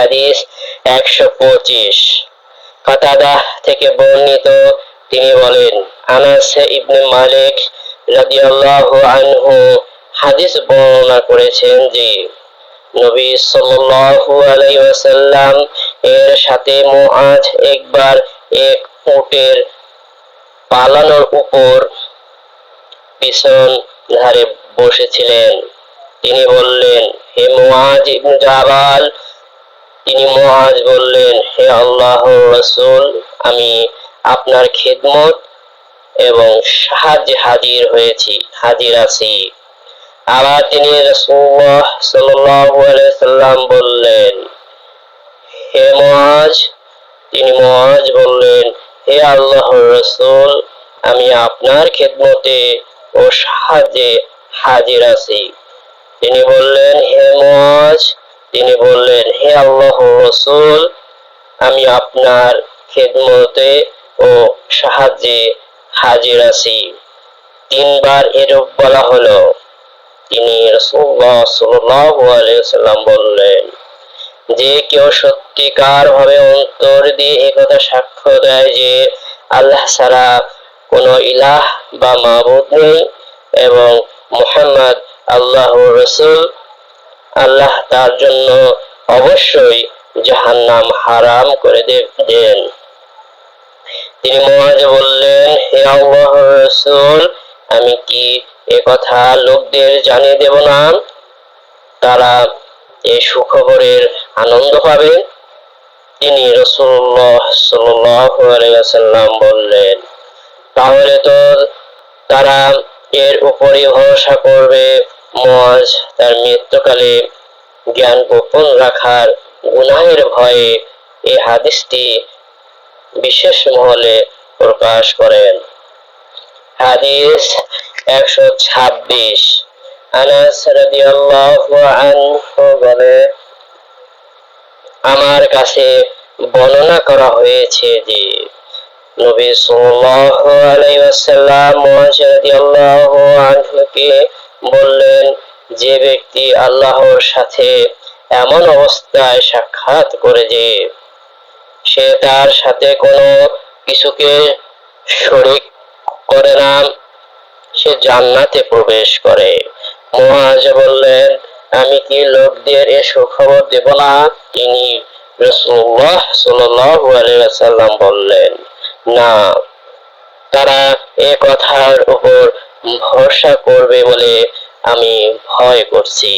হাদিস একশো পঁচিশ। কাতাদা থেকে বর্ণিত, তিনি বলেন, আনাস ইবনে মালিক রাদিয়াল্লাহু আনহু হাদিস বর্ণনা করেছেন যে, নবী সাল্লাল্লাহু আলাইহি ওয়াসাল্লাম এর সাথে মুআজ একবার এক উটের পালানোর উপর পিছন ধারে বসেছিলেন। তিনি বললেন, হে মুআজ ইবনে জাবাল তিনি মুআজ বললেন, হে আল্লাহর রাসূল, আমি আপনার খিদমত এবং সাহায্যে হাজির হয়েছি, হাজির আছি। আবার তিনি আলাইহি সাল্লাম বললেন, হে মুআজ, তিনি মুআজ বললেন, হে আল্লাহর রাসূল, আমি আপনার খেদমতে ও সাহায্যে হাজির আছি। তিনি বললেন, হে মুআজ তিনি বললেন, হে আল্লাহর রাসূল, আমি আপনার খেদমতে ও সাহায্যে হাজির আছি। তিনবার এরূপ বলা হলো। তিনি সাল্লাম বললেন, যে কেউ সত্যিকার ভাবে অন্তর দিয়ে একথা সাক্ষ্য দেয় যে আল্লাহ ছাড়া কোনো ইলাহ বা মাবুদ নেই এবং মুহাম্মদ আল্লাহ রসুল আল্লাহ তার জন্য অবশ্যই জাহান্নাম হারাম করে দেন। তিনি মহাজ বললেন, হে আল্লাহ রসুল, আমি কি এ কথা লোকদের জানিয়ে দেব না? তারা এই সুখবরের আনন্দ পাবে তিনি রসুল্লাহ সাল্লাম বললেন, তাহলে তো তারা এর উপরে ভরসা করবে। মজ তার মৃত্যুকালে জ্ঞান গোপন রাখার গুনাহের ভয়ে এই হাদিসটি বিশেষ মহলে প্রকাশ করেন। হাদিস একশো ছাব্বিশ। আনাস বলে, আমার কাছে বর্ণনা করা হয়েছে যে, নবী সাল্লাল্লাহু আলাইহি ওয়াসাল্লাম রাদিয়াল্লাহু আনহুকে বললেন, যে ব্যক্তি আল্লাহর সাথে এমন অবস্থায় সাক্ষাৎ করে যে সে তার সাথে কোনো কিছুকে শরিক করে না, সে জান্নাতে প্রবেশ করে। মহাজ বললেন, আমি কি লোকদের এ সুখবর দেব না? তিনি বললেন, না, তারা এ কথার উপর ভরসা করবে বলে আমি ভয় করছি।